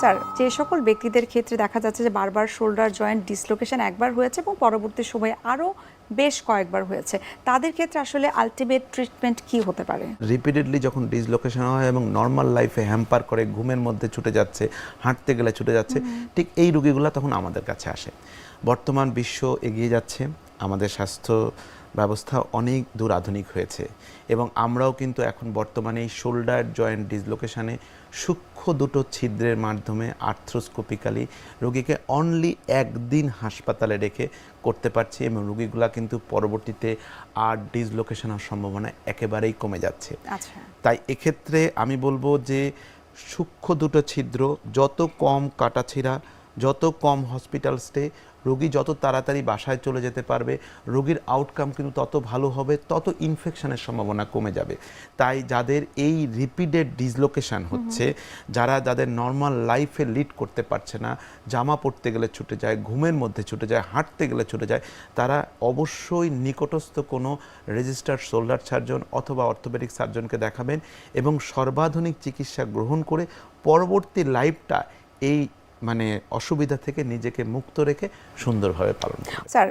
Sir যে সকল ব্যক্তিদের ক্ষেত্রে দেখা যাচ্ছে যে বারবার শোল্ডার জয়েন্ট ডিসলোকেশন একবার হয়েছে এবং পরবর্তী সময়ে আরও বেশ কয়েকবার হয়েছে তাদের ক্ষেত্রে আসলে আলটিমেট ট্রিটমেন্ট কি হতে পারে? রিপিটেডলি যখন ডিসলোকেশন হয় এবং নর্মাল লাইফে হ্যাম্পার করে ঘুমের মধ্যে ছুটে যাচ্ছে হাঁটতে গেলে ছুটে যাচ্ছে ঠিক এই রোগীগুলো তখন আমাদের কাছে আসে। বর্তমান বিশ্ব এগিয়ে যাচ্ছে আমাদের স্বাস্থ্য ব্যবস্থা অনেক দূর আধুনিক হয়েছে এবং আমরাও কিন্তু এখন বর্তমানে এই শোল্ডার জয়েন্ট ডিসলোকেশনে সূক্ষ্ম দুটো ছিদ্রের মাধ্যমে আর্থ্রোস্কোপিক্যালি রোগীকে অনলি একদিন হাসপাতালে রেখে করতে পারছি এবং রোগীগুলা কিন্তু পরবর্তীতে আর ডিসলোকেশন হওয়ার সম্ভাবনা একেবারেই কমে যাচ্ছে। আচ্ছা। তাই এক্ষেত্রে আমি বলব যে সূক্ষ্ম দুটো ছিদ্র যত কম কাটাছিড়া যত কম হসপিটাল স্টে রোগী যত তাড়াতাড়ি বাসায় চলে যেতে পারবে, রোগীর আউটকাম কিন্তু তত ভালো হবে, তত ইনফেকশনের সম্ভাবনা কমে যাবে। তাই যাদের এই রিপিটেড ডিসলোকেশন হচ্ছে, যারা যাদের নর্মাল লাইফে লিড করতে পারছে না, জামা পরতে গেলে ছুটে যায়, ঘুমের মধ্যে ছুটে যায়, হাঁটতে গেলে ছুটে যায়, তারা অবশ্যই নিকটস্থ কোনো রেজিস্টার্ড শোল্ডার সার্জন অথবা অর্থোপেডিক সার্জনকে দেখাবেন এবং সর্বাধুনিক চিকিৎসা গ্রহণ করে পরবর্তী লাইফটা এই মানে অসুবিধা থেকে নিজেকে মুক্ত রেখে সুন্দরভাবে পালন স্যার।